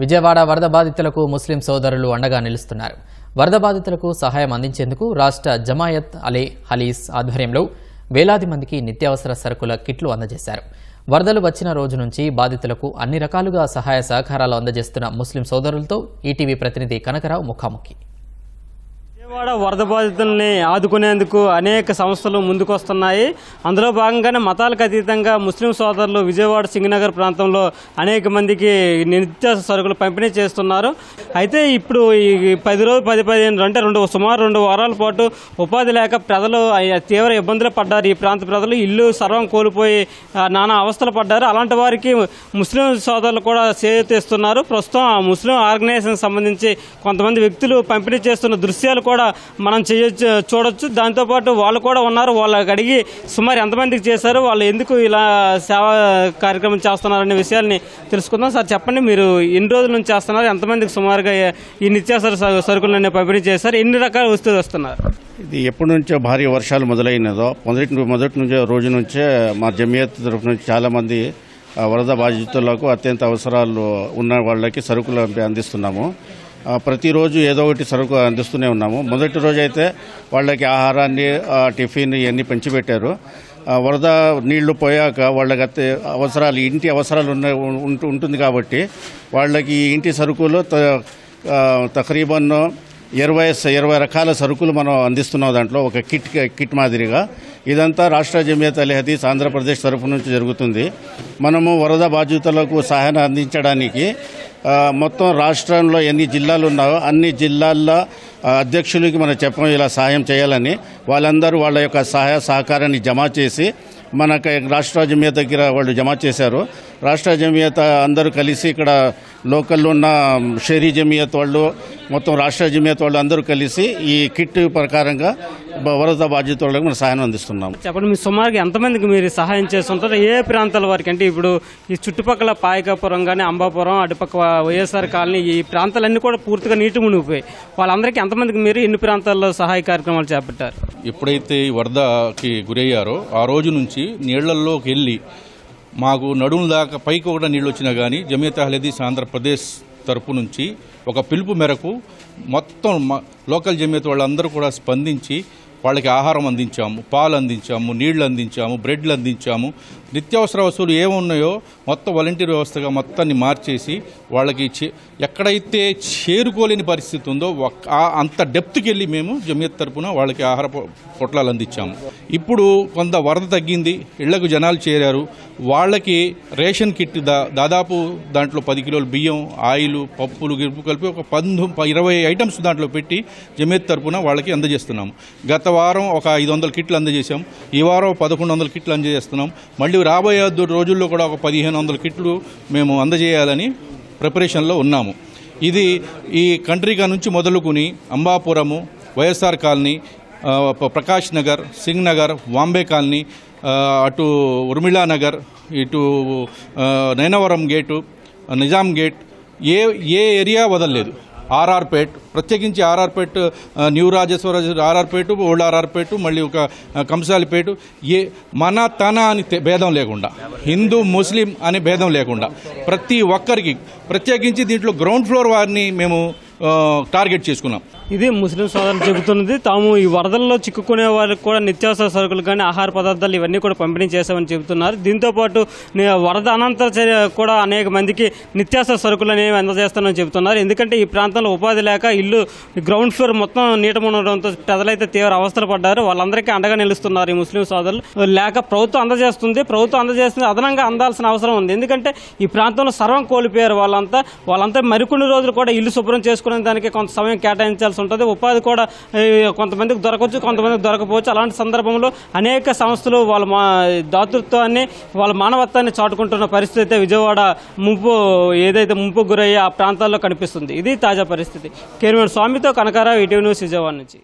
విజయవాడ వరద బాధితులకు ముస్లిం సోదరులు అండగా నిలుస్తున్నారు. వరద బాధితులకు సహాయం అందించేందుకు రాష్ట్ర జమాయత్ అలే హలీస్ ఆధ్వర్యంలో వేలాది మందికి నిత్యావసర సరుకుల కిట్లు అందజేశారు. వరదలు వచ్చిన రోజు నుంచి బాధితులకు అన్ని రకాలుగా సహాయ సహకారాలు అందజేస్తున్న ముస్లిం సోదరులతో ఈటీవీ ప్రతినిధి కనకరావు ముఖాముఖి. విజయవాడ వరద బాధితుల్ని ఆదుకునేందుకు అనేక సంస్థలు ముందుకొస్తున్నాయి. అందులో భాగంగానే మతాలకు అతీతంగా ముస్లిం సోదరులు విజయవాడ సింగనగర్ ప్రాంతంలో అనేక మందికి నిత్యావసర సరుకులు పంపిణీ చేస్తున్నారు. అయితే ఇప్పుడు ఈ పది రోజులు పది పదిహేను అంటే రెండు సుమారు రెండు వారాల పాటు ఉపాధి లేక ప్రజలు తీవ్ర ఇబ్బందులు పడ్డారు. ఈ ప్రాంత ప్రజలు ఇల్లు సర్వం కోల్పోయి నానా అవస్థలు పడ్డారు. అలాంటి వారికి ముస్లిం సోదరులు కూడా చేయూతిస్తున్నారు. ప్రస్తుతం ఆ ముస్లిం ఆర్గనైజేషన్ సంబంధించి కొంతమంది వ్యక్తులు పంపిణీ చేస్తున్న దృశ్యాలు కూడా కూడా మనం చేయొచ్చు చూడొచ్చు. దాంతోపాటు వాళ్ళు కూడా ఉన్నారు. వాళ్ళకి అడిగి సుమారు ఎంతమందికి చేశారు? వాళ్ళు ఎందుకు ఇలా సేవా కార్యక్రమం చేస్తున్నారనే విషయాన్ని తెలుసుకుందాం. సార్ చెప్పండి. మీరు ఎన్ని రోజుల నుంచి చేస్తున్నారు. ఎంతమందికి సుమారుగా ఈ నిత్యావసర స- సరుకులన్నీ పంపిణీ చేశారు? ఎన్ని రకాల వస్తువులు వస్తున్నారు? ఇది ఎప్పటి నుంచో భారీ వర్షాలు మొదలైనదో మొదటి మొదటి నుంచో రోజు నుంచే మా జమియత్ తరఫు నుంచి చాలామంది వరద బాధితులకు అత్యంత అవసరాలు ఉన్న వాళ్ళకి సరుకులు అందిస్తున్నాము. ప్రతిరోజు ఏదో ఒకటి సరుకు అందిస్తూనే ఉన్నాము. మొదటి రోజు అయితే వాళ్ళకి ఆహారాన్ని టిఫిన్ ఇవన్నీ పెంచిపెట్టారు వరద నీళ్ళు పోయాక వాళ్ళకి అత్తే అవసరాలు ఇంటి అవసరాలు ఉన్న ఉంటుంది కాబట్టి వాళ్ళకి ఇంటి సరుకులు త- ఇరవై ఇరవై రకాల సరుకులు మనం అందిస్తున్నాం దాంట్లో. ఒక కిట్ కిట్ మాదిరిగా. ఇదంతా రాష్ట్ర జమియత్ అలీ హదీస్ ఆంధ్రప్రదేశ్ తరఫు నుంచి జరుగుతుంది. మనము వరద బాధితులకు సహాయం అందించడానికి మొత్తం రాష్ట్రంలో ఎన్ని జిల్లాలు ఉన్నాయో అన్ని జిల్లాల్లో అధ్యక్షులకి మనం చెప్పం ఇలా సహాయం చేయాలని. వాళ్ళందరూ వాళ్ళ యొక్క సహాయ సహకారాన్ని జమ చేసి మన రాష్ట్ర జమియత్ దగ్గర వాళ్ళు జమ చేశారు. రాష్ట్ర జమియత్ అందరూ కలిసి ఇక్కడ లోకల్లో ఉన్న షేరీ జమియత్ వాళ్ళు మొత్తం రాష్ట్ర జమియత్ వాళ్ళు అందరూ కలిసి ఈ కిట్ ప్రకారంగా వరద బాధితులకు మనం సహాయం అందిస్తున్నాం. చెప్పండి మీ సుమారుగా ఎంతమందికి మీరు సహాయం చేస్తుంటారు? ఏ ప్రాంతాల వారికి? అంటే ఇప్పుడు ఈ చుట్టుపక్కల పాయకాపురం కానీ అంబాపురం అటుపక్క వైఎస్ఆర్ కాలనీ ఈ ప్రాంతాలన్నీ కూడా పూర్తిగా నీటి మునిగిపోయాయి. వాళ్ళందరికీ ఎంతమందికి మీరు ఎన్ని ప్రాంతాల్లో సహాయ కార్యక్రమాలు చేపట్టారు? ఎప్పుడైతే ఈ వరదకి గురయ్యారో ఆ రోజు నుంచి నీళ్ళల్లోకి వెళ్ళి మాకు నడుము దాకా పైకి కూడా నీళ్ళు వచ్చినా కానీ జమియత్ అహ్లదీస్ ఆంధ్రప్రదేశ్ తరపు నుంచి ఒక పిలుపు మేరకు మొత్తం లోకల్ జమియత్ వాళ్ళందరూ కూడా స్పందించి వాళ్ళకి ఆహారం అందించాము పాలు అందించాము నీళ్ళు అందించాము బ్రెడ్లు అందించాము. నిత్యావసర వస్తువులు ఏమున్నాయో మొత్తం వాలంటీర్ వ్యవస్థగా మొత్తాన్ని మార్చేసి వాళ్ళకి చే- ఎక్కడైతే చేరుకోలేని పరిస్థితి ఉందో అంత డెప్త్కి వెళ్ళి మేము జమియత్ తరపున వాళ్ళకి ఆహార పొట్లాలు అందించాము. ఇప్పుడు కొంత వరద తగ్గింది ఇళ్ళకు జనాలు చేరారు. వాళ్ళకి రేషన్ కిట్ దా దాదాపు దాంట్లో పది కిలోల బియ్యం ఆయిల్ పప్పులు గిరుపు కలిపి ఒక పంతొమ్మిది ఇరవై ఐటమ్స్ దాంట్లో పెట్టి జమేత్ తరపున వాళ్ళకి అందజేస్తున్నాము గత వారం ఒక ఐదు వందల కిట్లు అందజేసాం ఈ వారం పదకొండు వందల కిట్లు అందజేస్తున్నాం. మళ్ళీ రాబోయే రోజుల్లో కూడా ఒక పదిహేను వందల కిట్లు మేము అందజేయాలని ప్రిపరేషన్లో ఉన్నాము. ఇది ఈ కంట్రీగా నుంచి మొదలుకుని అంబాపురము వైఎస్ఆర్ కాలనీ ప్రకాష్ నగర్ సింగ్ నగర్ వాంబే కాలనీ అటు ఉర్మిళా నగర్ ఇటు నయనవరం నైనవరం గేటు నిజాం గేట్ ఏ ఏ ఏరియా వదలలేదు. ఆర్ఆర్పేట్ ప్రత్యేకించి ఆర్ఆర్పేట్ న్యూ రాజేశ్వర ఆర్ఆర్పేట ఓల్డ్ ఆర్ఆర్పేట మళ్ళీ ఒక ఆ, కంసాలిపేట ఏ మన తన అని తె- భేదం లేకుండా హిందూ ముస్లిం అనే భేదం లేకుండా ప్రతి ఒక్కరికి ప్రత్యేకించి దీంట్లో గ్రౌండ్ ఫ్లోర్ వారిని మేము టార్గెట్ చేసుకున్నాం. ఇది ముస్లిం సోదరులు చెబుతున్నది. తాము ఈ వరదల్లో చిక్కుకునే వారికి కూడా నిత్యావసర సరుకులు కానీ ఆహార పదార్థాలు ఇవన్నీ కూడా పంపిణీ చేశామని చెబుతున్నారు. దీంతో పాటు వరద అనంతర చర్య కూడా అనేక మందికి నిత్యావసర సరుకులు అనేవి అందజేస్తామని చెబుతున్నారు. ఎందుకంటే ఈ ప్రాంతంలో ఉపాధి లేక ఇల్లు గ్రౌండ్ ఫ్లోర్ మొత్తం నీట ఉండడంతో ప్రజలైతే తీవ్ర అవస్థలు పడ్డారు. వాళ్ళందరికీ అండగా నిలుస్తున్నారు ఈ ముస్లిం సోదరులు. లేక ప్రభుత్వం అందజేస్తుంది. ప్రభుత్వం అందజేస్తుంది. అదనంగా అందాల్సిన అవసరం ఉంది. ఎందుకంటే ఈ ప్రాంతంలో సర్వం కోల్పోయారు వాళ్ళంతా. వాళ్ళంతా మరికొన్ని రోజులు కూడా ఇల్లు శుభ్రం చేసుకునే దానికి కొంత సమయం కేటాయించాల్సి ఉంటుంది. ఉపాధి కూడా కొంతమందికి దొరకవచ్చు కొంతమందికి దొరకపోవచ్చు. అలాంటి సందర్భంలో అనేక సంస్థలు వాళ్ళ మా దాతృత్వాన్ని వాళ్ళ మానవత్వాన్ని చాటుకుంటున్న పరిస్థితి అయితే విజయవాడ ముంపు ఏదైతే ముంపు గురయ్యే ఆ ప్రాంతాల్లో కనిపిస్తుంది. ఇది తాజా పరిస్థితి. కేరళ స్వామితో కనకారావు ఈటీవీ న్యూస్ విజయవాడ నుంచి.